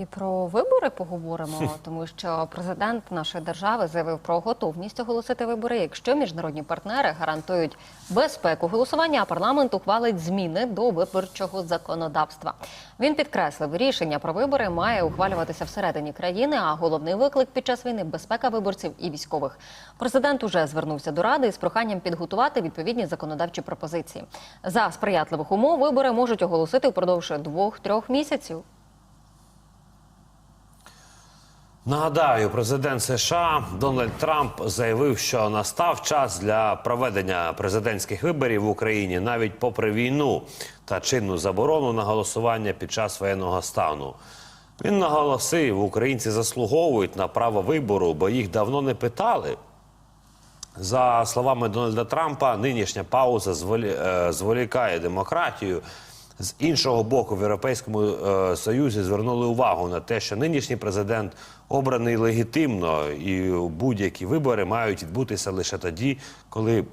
І про вибори поговоримо, тому що президент нашої держави заявив про готовність оголосити вибори, якщо міжнародні партнери гарантують безпеку голосування, а парламент ухвалить зміни до виборчого законодавства. Він підкреслив, рішення про вибори має ухвалюватися всередині країни. А головний виклик під час війни безпека виборців і військових. Президент уже звернувся до ради із проханням підготувати відповідні законодавчі пропозиції. За сприятливих умов вибори можуть оголосити впродовж двох-трьох місяців. Нагадаю, президент США Дональд Трамп заявив, що настав час для проведення президентських виборів в Україні навіть попри війну та чинну заборону на голосування під час воєнного стану. Він наголосив, українці заслуговують на право вибору, бо їх давно не питали. За словами Дональда Трампа, нинішня пауза е, зволікає демократію. З іншого боку, в Європейському е, Союзі звернули увагу на те, що нинішній президент обраний легітимно, і будь-які вибори мають відбутися лише тоді, коли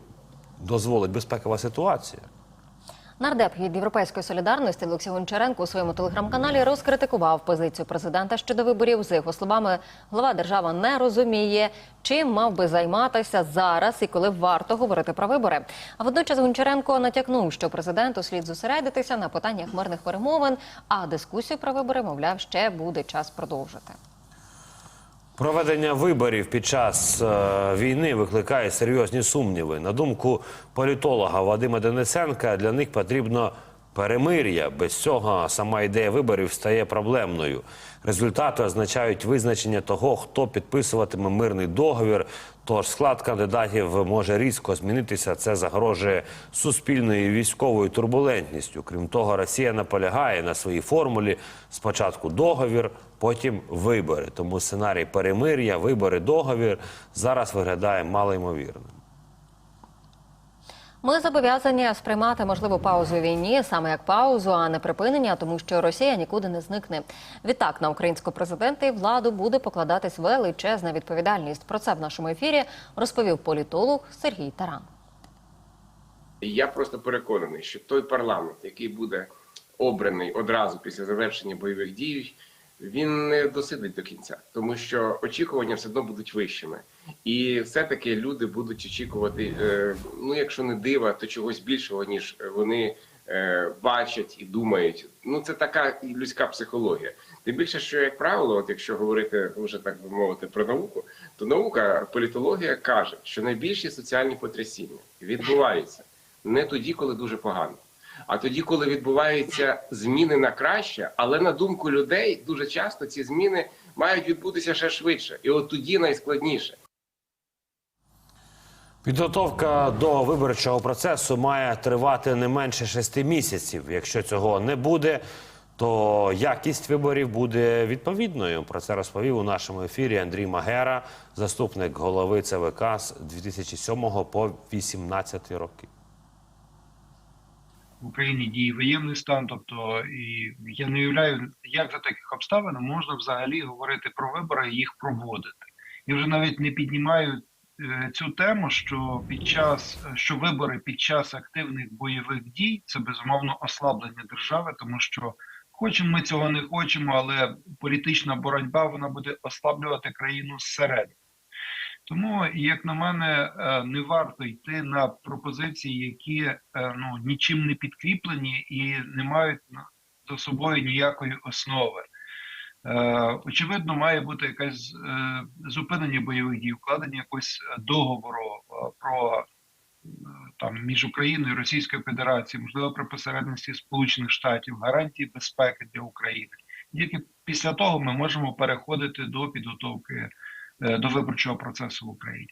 дозволить безпекова ситуація. Нардеп від європейської солідарності Олексій Гончаренко у своєму телеграм-каналі розкритикував позицію президента щодо виборів. За його словами, глава держава не розуміє, чим мав би займатися зараз і коли варто говорити про вибори. А водночас Гончаренко натякнув, що президенту слід зосередитися на питаннях мирних перемовин, а дискусію про вибори, мовляв, ще буде час продовжити. Проведення виборів під час е, війни викликає серйозні сумніви. На думку політолога Вадима Денисенка, для них потрібно перемир'я. Без цього сама ідея виборів стає проблемною. Результати означають визначення того, хто підписуватиме мирний договір. Тож склад кандидатів може різко змінитися. Це загрожує суспільною військовою турбулентністю. Крім того, Росія наполягає на своїй формулі спочатку договір, потім вибори. Тому сценарій перемир'я, вибори, договір зараз виглядає малоймовірним. Ми зобов'язані сприймати можливу паузу війні саме як паузу, а не припинення, тому що Росія нікуди не зникне. Відтак на українського президента і владу буде покладатись величезна відповідальність. Про це в нашому ефірі розповів політолог Сергій Таран. Я просто переконаний, що той парламент, який буде обраний одразу після завершення бойових дій, він не досидить до кінця, тому що очікування все одно будуть вищими, і все-таки люди будуть очікувати, е, ну якщо не дива, то чогось більшого ніж вони е, бачать і думають. Ну це така людська психологія. Тим більше, що як правило, от якщо говорити вже так би мовити про науку, то наука політологія каже, що найбільші соціальні потрясіння відбуваються не тоді, коли дуже погано, а тоді, коли відбуваються зміни на краще, але на думку людей дуже часто ці зміни мають відбутися ще швидше, і от тоді найскладніше. Підготовка до виборчого процесу має тривати не менше шести місяців. Якщо цього не буде, то якість виборів буде відповідною. Про це розповів у нашому ефірі Андрій Магера, заступник голови ЦВК з 2007 по 2018 роки. Україні діє воєнний стан, тобто і я не уявляю, як за таких обставин можна взагалі говорити про вибори і їх проводити. Я вже навіть не піднімаю е, цю тему, що під час що вибори під час активних бойових дій це безумовно ослаблення держави, тому що хочемо ми цього не хочемо, але політична боротьба вона буде ослаблювати країну зсередини. Тому, як на мене, е, не варто йти на пропозиції, які е, ну нічим не підкріплені і не мають за собою ніякої основи. Е, Очевидно, має бути якесь зупинення бойових дій, укладення якогось договору про там між Україною і Російською Федерацією, можливо, при посередництві Сполучених Штатів, гарантії безпеки для України. Тільки після того ми можемо переходити до підготовки до виборчого процесу в Україні.